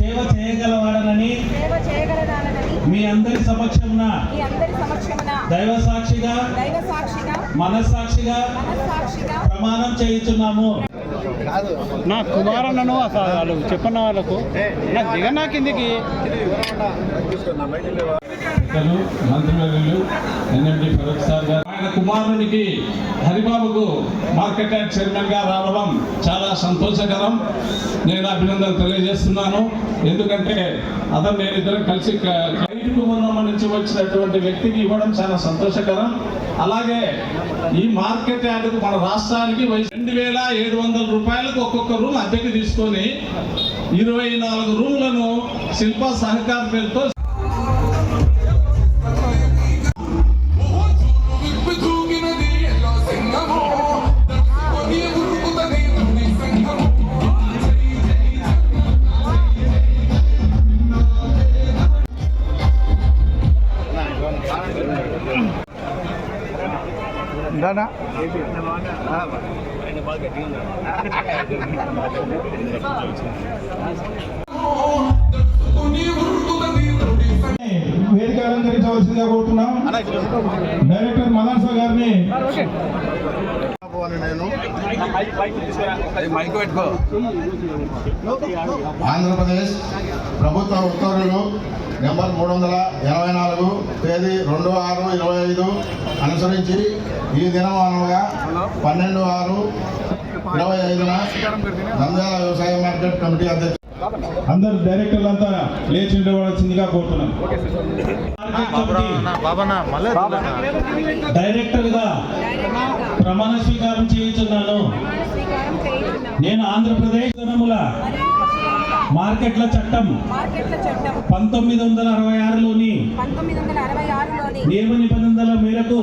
సేవ చేయగలవాడనని మీ అందరి సమక్షంన మీ అందరి సమక్షమున దైవ సాక్షిగా మనస్సాక్షిగా ప్రమాణం చేయుచున్నాము. నా కుమారన్నను అసలు వాళ్ళు చెప్పన్న వాళ్ళకు నాకు దిగన్నా కిందికి. మంత్రివర్యులు ఎన్ఎండి ఫరూక్ సార్ గారు. కుమారునికి హరిబాబుకు మార్కెట్ యార్డ్ చైర్మన్గా రావడం చాలా సంతోషకరం. నేను అభినందన తెలియజేస్తున్నాను. ఎందుకంటే అతను నేను ఇద్దరం కలిసి క- కైట్ కుటుంబం నుంచి వచ్చినటువంటి వ్యక్తికి ఇవ్వడం చాలా సంతోషకరం. అలాగే ఈ మార్కెట్ యార్డుకు మన రాష్ట్రానికి రెండు వేల ఏడు వందల రూపాయలకు ఒక్కొక్క రూమ్ అద్దెకి తీసుకొని ఇరవై నాలుగు రూమ్లను శిల్ప సహకార పేరుతో దాదా వేదిక అలంకరించవలసిందిగా కోరుతున్నాం. డైరెక్టర్ మదన్ సార్ గారిని ఆంధ్రప్రదేశ్ ప్రభుత్వ ఉత్తర్వులు నెంబర్ మూడు వందల ఎనభై నాలుగు తేదీ రెండు ఆరు ఇరవై ఐదు. అనుసరించి ఈ దినమానముగా పన్నెండు ఆరు ఇరవై ఐదున నంద్యాల వ్యవసాయ మార్కెట్ కమిటీ అధ్యక్షుడు అందరు డైరెక్టర్లంతా లేచి ఉండవలసిందిగా కోరుతున్నాం. డైరెక్టర్గా ప్రమాణ స్వీకారం చేయించున్నాను. ప్రమాణ స్వీకారం చేయించున్నాం నేను ఆంధ్రప్రదేశ్ జనముల మార్కెట్ల చట్టం. మార్కెట్ల చట్టం. పంతొమ్మిది వందల అరవై ఆరులోని నియమ నిబంధనల మేరకు